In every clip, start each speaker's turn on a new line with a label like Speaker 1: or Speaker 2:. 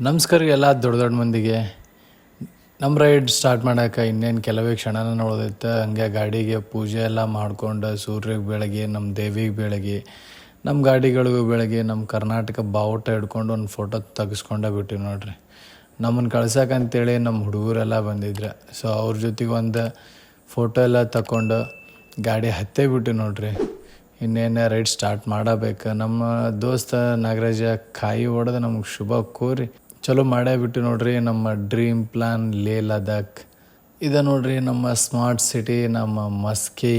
Speaker 1: ನಮಸ್ಕಾರ ಎಲ್ಲ ದೊಡ್ಡ ದೊಡ್ಡ ಮಂದಿಗೆ. ನಮ್ಮ ರೈಡ್ ಸ್ಟಾರ್ಟ್ ಮಾಡೋಕೆ ಇನ್ನೇನು ಕೆಲವೇ ಕ್ಷಣನ ನೋಡೋದಿತ್ತು. ಹಂಗೆ ಗಾಡಿಗೆ ಪೂಜೆ ಎಲ್ಲ ಮಾಡ್ಕೊಂಡು ಸೂರ್ಯಗೆ ಬೆಳಗ್ಗೆ ನಮ್ಮ ದೇವಿಗೆ ಬೆಳಗ್ಗೆ ನಮ್ಮ ಗಾಡಿಗಳಿಗೂ ಬೆಳಗ್ಗೆ ನಮ್ಮ ಕರ್ನಾಟಕ ಬಾವುಟ ಹಿಡ್ಕೊಂಡು ಒಂದು ಫೋಟೋ ತೆಗೆಸ್ಕೊಂಡೇ ಬಿಟ್ಟಿವಿ ನೋಡ್ರಿ. ನಮ್ಮನ್ನು ಕಳ್ಸಕ್ಕಂತೇಳಿ ನಮ್ಮ ಹುಡುಗರೆಲ್ಲ ಬಂದಿದ್ರು. ಸೊ ಅವ್ರ ಜೊತೆಗೆ ಒಂದು ಫೋಟೋ ಎಲ್ಲ ತಗೊಂಡು ಗಾಡಿ ಹತ್ತೇ ಬಿಟ್ಟು ನೋಡ್ರಿ. ಇನ್ನೇನೇ ರೈಡ್ ಸ್ಟಾರ್ಟ್ ಮಾಡಬೇಕು. ನಮ್ಮ ದೋಸ್ತ ನಾಗರಾಜ ಕಾಯಿ ಹೊಡೆದು ನಮಗೆ ಶುಭ ಕೋರಿ. ಚಲೋ ಮಾಡೇ ಬಿಟ್ಟು ನೋಡ್ರಿ, ನಮ್ಮ ಡ್ರೀಮ್ ಪ್ಲಾನ್ ಲೇ ಲದಾಖ್ ಇದು ನೋಡ್ರಿ, ನಮ್ಮ ಸ್ಮಾರ್ಟ್ ಸಿಟಿ ನಮ್ಮ ಮಸ್ಕಿ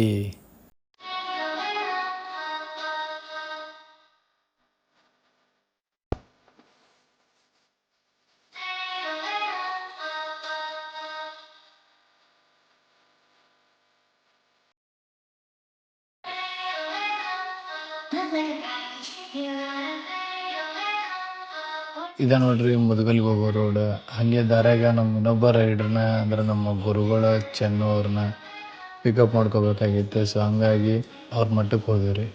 Speaker 1: ಇದ ನೋಡ್ರಿ, ಮುದುಗಲ್ಗೆ ಹೋಗೋ ರೋಡ್ ಹಾಗೆ ದಾರ್ಯಾಗ ನಮ್ಮ ಇನ್ನೊಬ್ಬ ರೈಡ್ರನ್ನ ಅಂದ್ರೆ ನಮ್ಮ ಗುರುಗಳ, ಚೆನ್ನು ಅವ್ರನ್ನ ಪಿಕಪ್ ಮಾಡ್ಕೋಬೇಕಾಗಿತ್ತು ಸೊ ಹಂಗಾಗಿ ಅವ್ರ ಮಟ್ಟಕ್ಕೆ ಹೋದ್ವಿ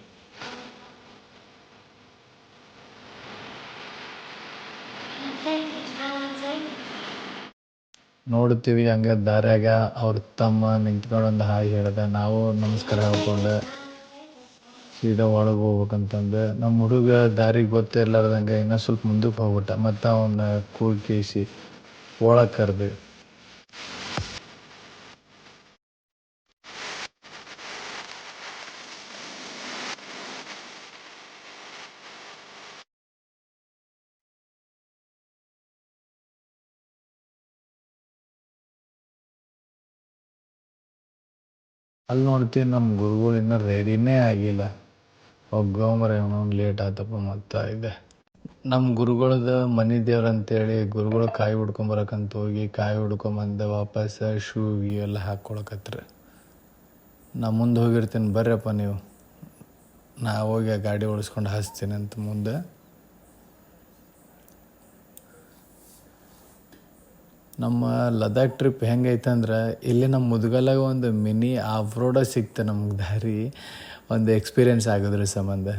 Speaker 1: ನೋಡ್ತೀವಿ ಹಂಗೆ ದಾರ್ಯಾಗ ಅವ್ರ ತಮ್ಮ ನಿಂತ್ಕೊಂಡು ಒಂದು ಹಾಯ್ ಹೇಳಿದೆ. ನಾವು ನಮಸ್ಕಾರ ಹೇಳ್ಕೊಂಡು ಸೀದಾ ಒಳಗೆ ಹೋಗ್ಬೇಕಂತಂದು ನಮ್ಮ ಹುಡುಗ ದಾರಿಗೆ ಗೊತ್ತೇ ಇರ್ಲಾರ್ದಂಗೆ ಇನ್ನೂ ಸ್ವಲ್ಪ ಮುಂದಕ್ಕೆ ಹೋಗ್ಬಿಟ್ಟ. ಮತ್ತು ಅವನ್ನ ಕೂಗಿಸಿ ಒಳಗೆ ಕರೆದು. ಅಲ್ಲಿ ನೋಡ್ತೀವಿ ನಮ್ಮ ಗುರುಗಳು ಇನ್ನೂ ರೆಡಿನೇ ಆಗಿಲ್ಲ. ಒಗ್ಗಂಬರ ಇವನು ಲೇಟ್ ಆತಪ್ಪ ಮತ್ತು ಇದೆ. ನಮ್ಮ ಗುರುಗಳದ ಮನೆ ದೇವ್ರು ಅಂತೇಳಿ ಗುರುಗಳು ಕಾಯಿ ಹುಡ್ಕೊಂಬರಕಂತ ಹೋಗಿ ಕಾಯಿ ಹುಡ್ಕೊಂಬಂದು ವಾಪಸ್ ಶೂ ಎಲ್ಲ ಹಾಕ್ಕೊಳಕತ್ರಿ ನಾ ಮುಂದೆ ಹೋಗಿರ್ತೀನಿ, ಬರ್ರಪ್ಪ ನೀವು. ನಾ ಹೋಗಿ ಆ ಗಾಡಿ ಓಡಿಸ್ಕೊಂಡು ಹಚ್ತೀನಿ ಅಂತ ಮುಂದೆ. ನಮ್ಮ ಲದಾಖ್ ಟ್ರಿಪ್ ಹೆಂಗೈತೆ ಅಂದ್ರೆ ಇಲ್ಲಿ ನಮ್ಮ ಮುದುಗಲಾಗ ಒಂದು ಮಿನಿ ಆಫ್ ರೋಡ ಸಿಕ್ತು ನಮ್ಗೆ ದಾರಿ, ಒಂದು ಎಕ್ಸ್ಪೀರಿಯನ್ಸ್ ಆಗೋದ್ರ ಸಂಬಂಧ.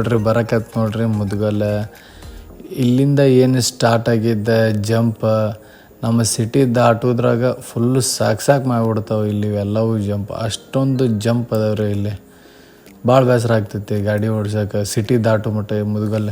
Speaker 1: ನೋಡ್ರಿ, ಬರಕತ್ ನೋಡ್ರಿ ಮುದ್ಗಲ್. ಇಲ್ಲಿಂದ ಏನು ಸ್ಟಾರ್ಟ್ ಆಗಿದ್ದ ಜಂಪ್ ನಮ್ಮ ಸಿಟಿ ದಾಟೋದ್ರಾಗ ಫುಲ್ಲು ಸಾಕು ಸಾಕು ಮಾಡಿಬಿಡ್ತಾವೆ ಇಲ್ಲಿ ಎಲ್ಲವೂ ಜಂಪ್ ಅಷ್ಟೊಂದು ಜಂಪ್ ಅದಾವ್ರಿ ಇಲ್ಲಿ. ಭಾಳ ಬೇಸರ ಆಗ್ತೈತಿ ಗಾಡಿ ಓಡ್ಸೋಕೆ. ಸಿಟಿ ದಾಟು ಮಟ್ಟ ಮುದ್ಗಲ್.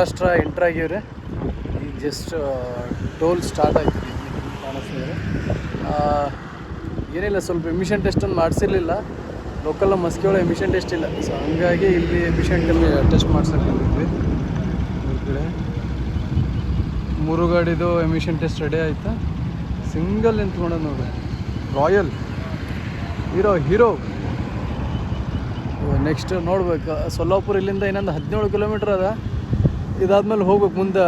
Speaker 1: ಮಹಾರಾಷ್ಟ್ರ ಎಂಟ್ರ್ ಆಗಿವ್ರಿ. ಈಗ ಜಸ್ಟ್ ಟೋಲ್ ಸ್ಟಾರ್ಟ್ ಆಗ್ತಿದೆ ಕಾಣಿಸ್ತಿದೆ. ಏನಿಲ್ಲ, ಸ್ವಲ್ಪ ಎಮಿಷನ್ ಟೆಸ್ಟ್ ಅಂತ ಮಾಡಿಸಿರ್ಲಿಲ್ಲ. ಲೋಕಲ್ ಒಳಗೆ ಎಮಿಷನ್ ಟೆಸ್ಟ್ ಇಲ್ಲ. ಸೊ ಹಂಗಾಗಿ ಇಲ್ಲಿ ಎಮಿಷನ್ ಟೆಸ್ಟ್ ಮಾಡ್ಸೋಕೆ ಬಂದಿದ್ವಿ. ಕಡೆ ಮೂರು ಗಾಡಿದು ಎಮಿಷನ್ ಟೆಸ್ಟ್ ರೆಡಿ ಆಯಿತಾ. ಸಿಂಗಲ್ ನಿಂತ್ಕೊಂಡ ನೋಡಿ. ರಾಯಲ್ ಹೀರೋ ಹೀರೋ
Speaker 2: ನೆಕ್ಸ್ಟ್ ನೋಡ್ಬೇಕು. ಸೊಲ್ಲಾಪುರ ಇಲ್ಲಿಂದ ಇನ್ನೊಂದು ಹದಿನೇಳು ಕಿಲೋಮೀಟ್ರ್ ಅದ. ಇದಾದ್ಮೇಲೆ ಹೋಗ್ಬೇಕು ಮುಂದೆ.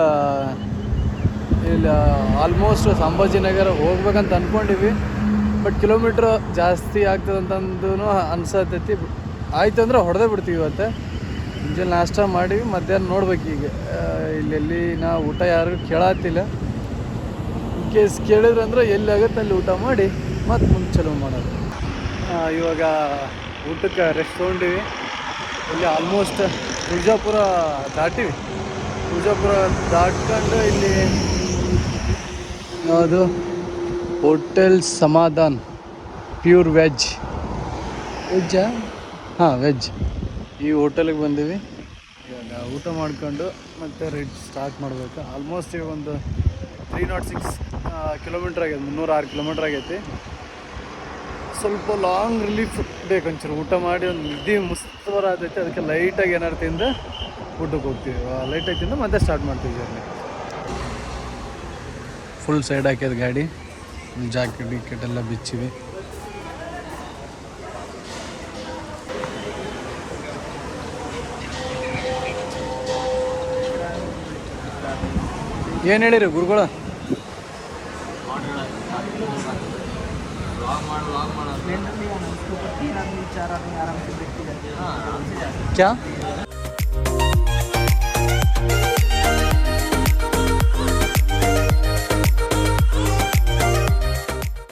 Speaker 2: ಇಲ್ಲ ಆಲ್ಮೋಸ್ಟ್ ಸಂಭಾಜಿನಗರ ಹೋಗ್ಬೇಕಂತ ಅಂದ್ಕೊಂಡಿವಿ ಬಟ್ ಕಿಲೋಮೀಟ್ರ್ ಜಾಸ್ತಿ ಆಗ್ತದೆ ಅಂತಂದು ಅನ್ಸತೈತಿ. ಆಯ್ತು ಅಂದ್ರೆ ಹೊಡೆದೇ ಬಿಡ್ತೀವಿ ಇವತ್ತು. ಮುಂಜಾನೆ ನಾಷ್ಟ ಮಾಡಿ ಮಧ್ಯಾಹ್ನ ನೋಡ್ಬೇಕು ಈಗ ಇಲ್ಲೆಲ್ಲಿ ನಾ ಊಟ ಯಾರಿಗೂ ಕೇಳತ್ತಿಲ್ಲ ಇನ್ ಕೇಸ್ ಕೇಳಿದ್ರೆ ಅಂದ್ರೆ ಎಲ್ಲಿ ಆಗುತ್ತೆ ಅಲ್ಲಿ ಊಟ ಮಾಡಿ, ಮತ್ತೆ ಮುಂದೆ ಚಲೋ ಮಾಡೋದು. ಇವಾಗ ಊಟಕ್ಕೆ ರೆಸ್ಟ್ ತೊಗೊಂಡಿವಿ. ಇಲ್ಲಿ ಆಲ್ಮೋಸ್ಟ್ ತುಳಜಾಪುರ ದಾಟಿವಿ. ತುಳಜಾಪುರ ದಾಟ್ಕೊಂಡು ಇಲ್ಲಿ ಯಾವುದು? Hotel Samadhan pure veg. ವೆಜ್ಜಾ? ಹಾಂ ವೆಜ್. ಈ ಹೋಟೆಲಿಗೆ ಬಂದೀವಿ. ಇವಾಗ ಊಟ ಮಾಡ್ಕೊಂಡು ಮತ್ತು ರೈಡ್ ಸ್ಟಾರ್ಟ್ ಮಾಡಬೇಕು. ಆಲ್ಮೋಸ್ಟ್ ಈಗ ಒಂದು ತ್ರೀ ನಾಟ್ ಸಿಕ್ಸ್ ಕಿಲೋಮೀಟ್ರ್ ಆಗೈತೆ ಮುನ್ನೂರ ಆರು ಕಿಲೋಮೀಟ್ರ್ ಆಗೈತಿ. ಸ್ವಲ್ಪ ಲಾಂಗ್ ರಿಲೀಫ್ ಬೇಕು ಒಂಚೂರು. ಊಟ ಮಾಡಿ ಒಂದು ನಿದ್ದೆ ಮುಸ್ತು ಬರತೈತೆ ಅದಕ್ಕೆ ಲೈಟಾಗಿ ಏನಾರು ತಿಂದು ಊಟಕ್ಕೆ ಹೋಗ್ತೀವಿ. ಲೈಟ್ ತಿಂದು ಮತ್ತೆ ಸ್ಟಾರ್ಟ್ ಮಾಡ್ತೀವಿ ಜರ್ನಿ ಫುಲ್ ಸೈಡ್ ಹಾಕಿದ ಗಾಡಿ. ಜಾಕೆಟ್ ಗಿಕೆಟ್ ಎಲ್ಲ ಬಿಚ್ಚಿವಿ. ಏನು ಹೇಳಿರಿ ಗುರುಗಳ?
Speaker 3: तीन